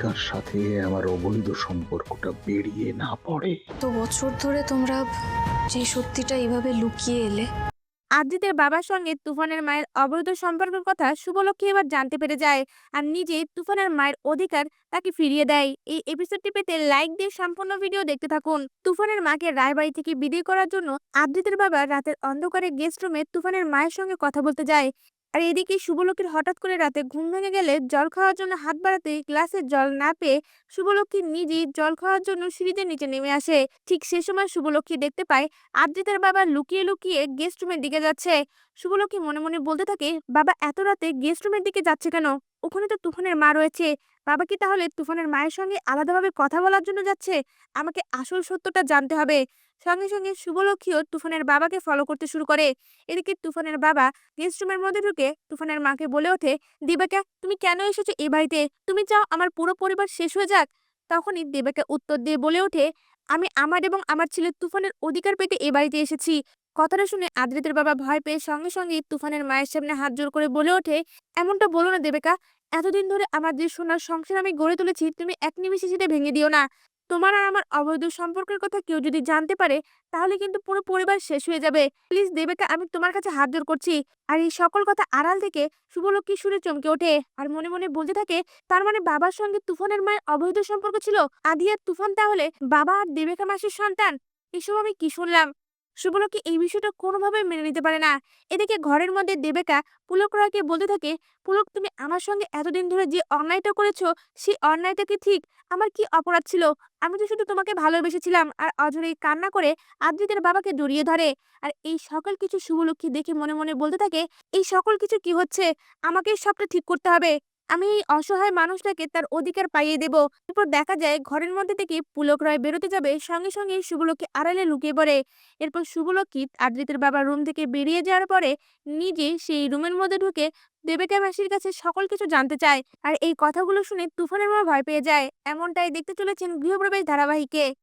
অধিকার সাথে আমার অবৈধ সম্পর্কটা বেরিয়ে না পড়ে। তো বছর ধরে তোমরা যে সত্যিটা এভাবে লুকিয়ে এলে? আদ্রিতের বাবার সঙ্গে তুফানের মায়ের অবৈধ সম্পর্কের কথা শুভলক্ষ্মী এবার জানতে পেরে যায় আর নিজে তুফানের মায়ের অধিকার তাকে ফিরিয়ে দেয়। এই এপিসোডটি পেতে লাইক দিয়ে সম্পূর্ণ ভিডিও দেখতে থাকুন। তুফানের মাকে রায়বাড়ি থেকে বিদায় করার জন্য আদ্রিতের বাবা রাতের অন্ধকারে গেস্ট রুমে তুফানের মায়ের সঙ্গে কথা বলতে যায়। আর এদিকে শুভলক্ষীর হঠাৎ করে রাতে ঘুম ভেঙে গেলে জল খাওয়ার জন্য হাত বাড়াতে গ্লাসের জল না পেয়ে শুভলক্ষী নিজেই জল খাওয়ার জন্য সিঁড়িতে নিচে নেমে আসে। ঠিক সে সময় শুভলক্ষী দেখতে পায় আদ্রিতার বাবা লুকিয়ে লুকিয়ে গেস্ট রুমের দিকে যাচ্ছে। শুভলক্ষী মনে মনে বলতে থাকে, বাবা, এত রাতে গেস্ট রুমের দিকে যাচ্ছে কেন? ওখানে তো তুফানের মা রয়েছে। বাবা কি তাহলে তুফানের মায়ের সঙ্গে আলাদাভাবে কথা বলার জন্য যাচ্ছে? আমাকে আসল সত্যটা জানতে হবে। সঙ্গে সঙ্গে শুভলক্ষীও তুফানের বাবাকে ফলো করতে শুরু করে। এদিকে তুফানের বাবা গেস্ট রুমের মধ্যে ঢুকে তুফানের মাকে বলে ওঠে, দিবাকা, তুমি কেন এসেছ এ বাড়িতে? তুমি চাও আমার পুরো পরিবার শেষ হয়ে যাক? তখনই দেবাকে উত্তর দিয়ে বলে ওঠে, আমি আমার এবং আমার ছেলে তুফানের অধিকার পেতে এ বাড়িতে এসেছি। কথাটা শুনে আদ্রিতের বাবা ভয় পেয়ে সঙ্গে সঙ্গে তুফানের মায়ের সামনে হাত জোর করে বলে ওঠে, এমনটা বলো না দেবেকা। এতদিন ধরে আমার যে সোনার সংসার আমি গড়ে তুলেছি, তুমি এক নিমিষে সেটা ভেঙে দিও না। তোমার আর আমার অবৈধ সম্পর্কের কথা কেউ যদি জানতে পারে, তাহলে কিন্তু পুরো পরিবার শেষ হয়ে যাবে। প্লিজ দেবেকা, আমি তোমার কাছে হাত জোর করছি। আর এই সকল কথা আড়াল থেকে শুভলক্ষ্মী সুরে চমকে ওঠে। আর মনে মনে বলতে থাকে, তার মানে বাবার সঙ্গে তুফানের মায়ের অবৈধ সম্পর্ক ছিল? আদি আর তুফান তাহলে বাবা আর দেবেকা মাসির সন্তান? এসব আমি কি শুনলাম? শুভলক্ষ্মী এই বিষয়টা কোনোভাবেই মেনে নিতে পারে না। এদিকে ঘরের মধ্যে দেবেকা পুলক রয়কে বলতে থাকে, পুলক, তুমি আমার সঙ্গে এতদিন ধরে যে অন্যায়টা করেছ, সেই অন্যায়টা কি ঠিক? আমার কি অপরাধ ছিল? আমি তো শুধু তোমাকে ভালোবেসেছিলাম আর অজরেই কান্না করে আদ্রিতের বাবাকে জড়িয়ে ধরে। আর এই সকল কিছু শুভলক্ষ্মী দেখে মনে মনে বলতে থাকে, এই সকল কিছু কি হচ্ছে? আমাকে সবটা ঠিক করতে হবে। আমি এই অসহায় মানুষটাকে তার অধিকার পাইয়ে দেব। এরপর দেখা যায় ঘরের মধ্যে থেকে পুলক রায় বেরোতে যাবে, সঙ্গে সঙ্গে শুভলক্ষ্মী আড়ালে লুকিয়ে পড়ে। এরপর শুভলক্ষী আদ্রিতের বাবার রুম থেকে বেরিয়ে যাওয়ার পরে নিজে সেই রুমের মধ্যে ঢুকে দেবেকা মাসির কাছে সকল কিছু জানতে চায় আর এই কথাগুলো শুনে তুফানের মা ভয় পেয়ে যায়। এমনটাই দেখতে চলেছেন গৃহপ্রবেশ ধারাবাহিকে।